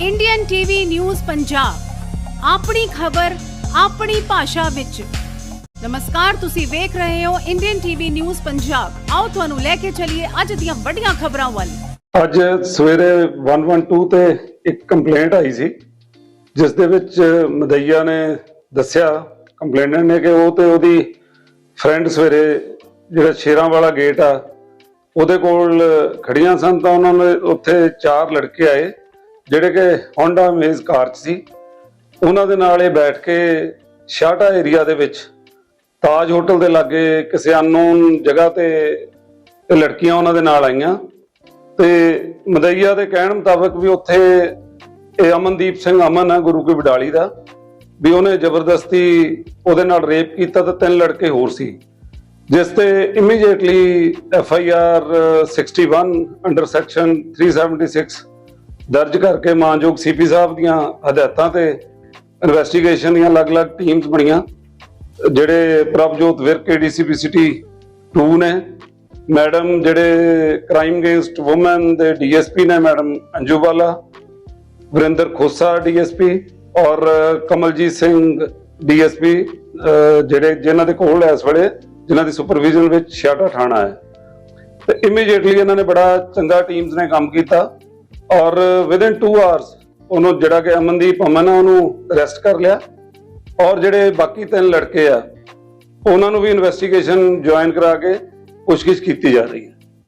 Indian TV news Punjab ਆਪਣੀ ਖਬਰ, ਆਪਣੀ ਭਾਸ਼ਾ ਵਿੱਚ। ਨਮਸਕਾਰ, ਤੁਸੀਂ ਵੇਖ ਰਹੇ ਹੋ ਇੰਡੀਅਨ ਟੀਵੀ ਨਿਊਜ਼ ਪੰਜਾਬ ਆਓ ਤੁਹਾਨੂੰ ਲੈ ਕੇ ਚੱਲੀਏ ਅੱਜ ਦੀਆਂ ਵੱਡੀਆਂ ਖਬਰਾਂ ਵੱਲ। ਅੱਜ ਸਵੇਰੇ 112 ਤੇ ਇੱਕ ਕੰਪਲੇਂਟ ਆਈ ਸੀ, ਜਿਸ ਦੇ ਵਿੱਚ ਮਦਈਆ ਨੇ ਦੱਸਿਆ ਕੰਪਲੇਨਰ ਨੇ ਕਿ ਉਹ ਤੇ ਉਹਦੀ ਫਰੈਂਡ ਸਵੇਰੇ ਜਿਹੜਾ ਸ਼ੇਰਾਂ ਵਾਲਾ ਗੇਟ ਆ, ਉਹਦੇ ਕੋਲ ਖੜੀਆਂ ਸਨ ਤਾਂ ਉਹਨਾਂ ਨੇ ਉੱਥੇ ਚਾਰ ਲੜਕੇ ਆਏ। ਜਿਹੜੇ ਕਿ ਹੋਂਡਾ ਮੇਜ਼ ਕਾਰ 'ਚ ਸੀ, ਉਹਨਾਂ ਦੇ ਨਾਲ ਇਹ ਬੈਠ ਕੇ ਸ਼ਾਟਾ ਏਰੀਆ ਦੇ ਵਿੱਚ ਤਾਜ ਹੋਟਲ ਦੇ ਲਾਗੇ ਕਿਸੇ ਅਨਨੋਨ ਜਗ੍ਹਾ ਤੇ ਇਹ ਲੜਕੀਆਂ ਉਹਨਾਂ ਦੇ ਨਾਲ ਆਈਆਂ। ਤੇ ਮਦਈਆ ਦੇ ਕਹਿਣ ਮੁਤਾਬਕ ਵੀ ਉੱਥੇ ਇਹ ਅਮਨਦੀਪ ਸਿੰਘ ਅਮਨ ਆ, ਗੁਰੂ ਕੀ ਬਡਾਲੀ ਦਾ, ਵੀ ਉਹਨੇ ਜ਼ਬਰਦਸਤੀ ਉਹਦੇ ਨਾਲ ਰੇਪ ਕੀਤਾ ਤੇ ਤਿੰਨ ਲੜਕੇ ਹੋਰ ਸੀ, ਜਿਸ ਤੇ immediately F I R 61 under section 376 ਦਰਜ ਕਰਕੇ ਮਾਨਯੋਗ ਸੀਪੀ ਸਾਹਿਬ ਦੀਆਂ ਹਦਾਇਤਾਂ ਤੇ ਇਨਵੈਸਟੀਗੇਸ਼ਨ ਦੀਆਂ ਅਲੱਗ-ਅਲੱਗ ਟੀਮਸ ਬਣੀਆਂ। ਜਿਹੜੇ ਪ੍ਰਭਜੋਤ ਵਿਰਕ ਏਡੀਸੀਪੀ ਸਿਟੀ 2 ਨੇ, ਮੈਡਮ ਜਿਹੜੇ ਕ੍ਰਾਈਮ ਅਗੇਂਸਟ ਔਮਨ ਦੇ ਡੀਐਸਪੀ ਨੇ ਮੈਡਮ ਅੰਜੂ ਬਾਲਾ ਵਰਿੰਦਰ ਖੋਸਾ ਡੀਐਸਪੀ ਔਰ ਕਮਲਜੀਤ ਸਿੰਘ ਡੀਐਸਪੀ ਜਿਹੜੇ ਜਿਨ੍ਹਾਂ ਦੇ ਕੋਲ ਇਸ ਵੇਲੇ, ਜਿਨ੍ਹਾਂ ਦੀ ਸੁਪਰਵਿਜ਼ਨ ਵਿੱਚ ਛਿਆਟਾ ਥਾਣਾ ਹੈ। ਤੇ ਇਮੀਡੀਏਟਲੀ ਇਹਨਾਂ ਨੇ ਬੜਾ ਚੰਗਾ ਟੀਮਸ ਨੇ ਕੰਮ ਕੀਤਾ। ਔਰ ਵਿਦਿਨ 2 ਆਵਰਸ ਉਹਨੂੰ ਜਿਹੜਾ ਕਿ ਅਮਨਦੀਪ ਅਮਨ ਆ, ਉਹਨੂੰ ਅਰੈਸਟ ਕਰ ਲਿਆ। ਔਰ ਜਿਹੜੇ ਬਾਕੀ ਤਿੰਨ ਲੜਕੇ ਆ, ਉਹਨਾਂ ਨੂੰ ਵੀ ਇਨਵੈਸਟੀਗੇਸ਼ਨ ਜੁਆਇਨ ਕਰਾ ਕੇ ਪੁੱਛਗਿੱਛ ਕੀਤੀ ਜਾ ਰਹੀ ਹੈ।